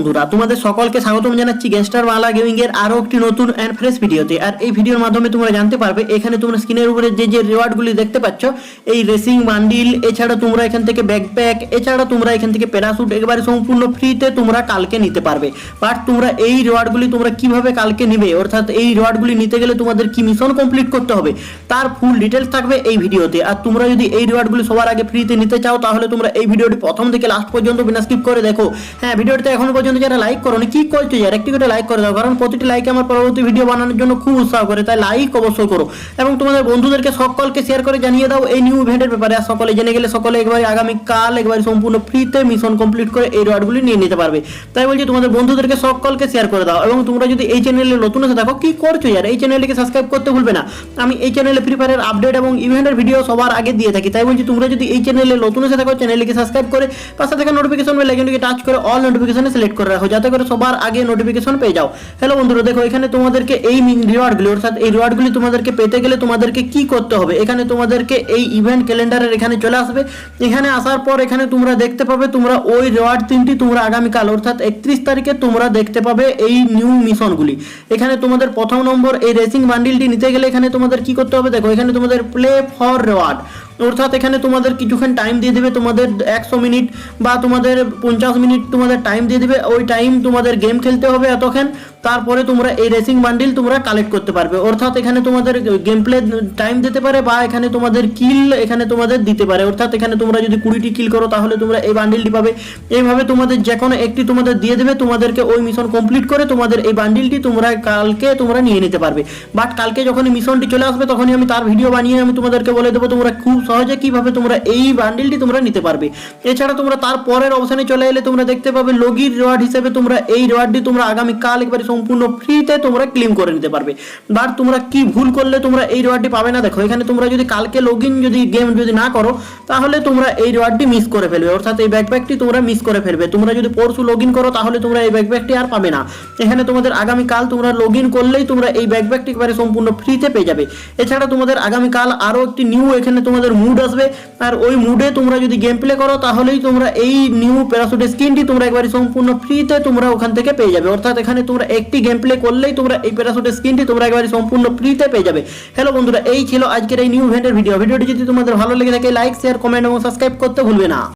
বন্ধুরা, তোমাদের সকলকে স্বাগতম জানাচ্ছি গ্যাংস্টার বাংলা গেমিং এর আরও একটি নতুন অ্যান্ড ফ্রেশ ভিডিওতে আর এই ভিডিওর মাধ্যমে তোমরা জানতে পারবে, এখানে তোমরা স্ক্রিনের উপরে যে যে রিওয়ার্ডগুলি দেখতে পাচ্ছ, এই রেসিং বান্ডিল এছাড়া তোমরা এখান থেকে ব্যাকপ্যাক এছাড়া তোমরা এখান থেকে প্যারাসুট একবারে সম্পূর্ণ ফ্রিতে তোমরা কালকে নিতে পারবে। বাট তোমরা এই রিওয়ার্ডগুলি তোমরা কীভাবে কালকে নিবে? অর্থাৎ এই রিওয়ার্ডগুলি নিতে গেলে তোমাদের কি মিশন কমপ্লিট করতে হবে? তার ফুল ডিটেলস থাকবে এই ভিডিওতে আর তোমরা যদি এই রিওয়ার্ডগুলি সবার আগে ফ্রিতে নিতে চাও, তাহলে তোমরা এই ভিডিওটি প্রথম থেকে লাস্ট পর্যন্ত বিনা স্কিপ করে দেখো। হ্যাঁ ভিডিওটিতে এখনও পর্যন্ত যারা লাইক করো। কি করছ? যার একটি করে লাইক করে দাও। কারণ প্রতিটি লাইক আমার পরবর্তী ভিডিও বানানোর জন্য খুব উৎসাহ করে। তাই লাইক অবশ্যই করো। এবং তোমাদের বন্ধুদেরকে সকলকে শেয়ার করে জানিয়ে দাও এই নিউ ইভেন্টের ব্যাপারে। আর সকলে জেনে গেলে সকলে একবার আগামীকাল একবার সম্পূর্ণ ফ্রিতে মিশন কমপ্লিট করে এই রিওয়ার্ডগুলি নিয়ে নিতে পারবে। তাই বলছি, তোমাদের বন্ধুদেরকে সকলকে শেয়ার করে দাও। এবং তোমরা যদি এই চ্যানেলে নতুন এসে থাকো, কি করছ যার এই চ্যানেলটিকে সাবস্ক্রাইব করতে ভুলবে না। আমি এই চ্যানেলে ফ্রি ফায়ারের আপডেট এবং ইভেন্টের ভিডিও সবার আগে দিয়ে থাকি। তাই বলছি, তোমরা যদি এই চ্যানেলে নতুন এসে থাকো চ্যানেলটিকে সাবস্ক্রাইব করে পাশে থাকা নোটিফিকেশন বেল আইকনটিকে টাচ করে অল নোটিফিকেশনে সিলেক্ট করে রাখো। যাতে করে সবার আগে নোটিফিকেশন পেয়ে যাও। হ্যালো বন্ধুরা, দেখো এখানে তোমাদেরকে এই রিওয়ার্ডগুলি অর্থাৎ এই রিওয়ার্ডগুলি তোমাদেরকে পেতে গেলে তোমাদেরকে কি করতে হবে? এখানে তোমাদেরকে এই ইভেন্ট ক্যালেন্ডারের এখানে চলে আসবে। এখানে আসার পর এখানে তোমরা দেখতে পাবে, তোমরা ওই রিওয়ার্ড তিনটি তোমরা আগামীকাল, অর্থাৎ একত্রিশ তারিখে তোমরা দেখতে পাবে এই নিউ মিশনগুলি এখানে তোমাদের প্রথম নম্বর এই রেসিং বান্ডিলটি নিতে গেলে এখানে তোমাদের কি করতে হবে? দেখো, এখানে তোমাদের প্লে ফর রিওয়ার্ড অর্থাৎ এখানে তোমাদের কিছুক্ষণ টাইম দিয়ে দেবে, তোমাদের একশো মিনিট বা তোমাদের পঞ্চাশ মিনিট তোমাদের টাইম দিয়ে দেবে। ওই টাইম তোমাদের গেম খেলতে হবে এতক্ষণ, তারপরে তোমরা এই রেসিং বান্ডিল তোমরা কালেক্ট করতে পারবে। অর্থাৎ এখানে তোমাদের গেম প্লে টাইম দিতে পারে বা এখানে তোমাদের কিল এখানে তোমাদের দিতে পারে। অর্থাৎ এখানে তোমরা যদি কুড়িটি কিল করো, তাহলে তোমরা এই বান্ডিলটি পাবে। এইভাবে তোমাদের যে কোনো একটি তোমাদের দিয়ে দেবে, তোমাদেরকে ওই মিশন কমপ্লিট করে তোমাদের এই বান্ডিলটি তোমরা কালকে তোমরা নিয়ে নিতে পারবে। বাট কালকে যখন মিশনটি চলে আসবে, তখনই আমি তার ভিডিও বানিয়ে আমি তোমাদেরকে বলে দেবো, তোমরা খুব সহজে কীভাবে তোমরা এই বান্ডিলটি তোমরা নিতে পারবে। এছাড়া তোমরা তার পরের চলে এলে তোমরা দেখতে পাবে লগির রিওয়ার্ড হিসেবে তোমরা এই রিওয়ার্ডটি তোমরা আগামী কাল একবারে সম্পূর্ণ ফ্রিতে তোমরা ক্লেম করে নিতে পারবে। বাট তোমরা কি ভুল করলে তোমরা এই রিওয়ার্ডটি পাবে না। দেখো, এখানে তোমরা যদি কালকে লগ যদি গেম যদি না করো, তাহলে তোমরা এই রিওয়ার্ডটি মিস করে ফেলবে। অর্থাৎ এই ব্যাকপ্যাকটি তোমরা মিস করে ফেলবে। তোমরা যদি পরশু লগ করো, তাহলে তোমরা এই ব্যাকপ্যাকটি আর পাবে না। এখানে তোমাদের আগামীকাল তোমরা লগ করলেই তোমরা এই ব্যাকপ্যাকটি একবারে সম্পূর্ণ ফ্রিতে পেয়ে যাবে। এছাড়া তোমাদের আগামীকাল আরও একটি নিউ এখানে তোমাদের মুড আসবে। আর ওই মুডে তোমরা যদি গেম প্লে করো, তাহলেই তোমরা এই নিউ প্যারাসুট স্কিনটি তোমরা একবারে সম্পূর্ণ ফ্রিতে তোমরা ওখান থেকে পেয়ে যাবে। অর্থাৎ এখানে তোমরা একটি গেম প্লে করলেই তোমরা এই প্যারাসুট স্কিনটি তোমরা একবারে সম্পূর্ণ ফ্রিতে পেয়ে যাবে। হ্যালো বন্ধুরা, এই ছিল আজকের এই নিউ ইভেন্টের ভিডিও ভিডিওটি যদি তোমাদের ভালো লেগে থাকে লাইক শেয়ার কমেন্ট এবং সাবস্ক্রাইব করতে ভুলবে না।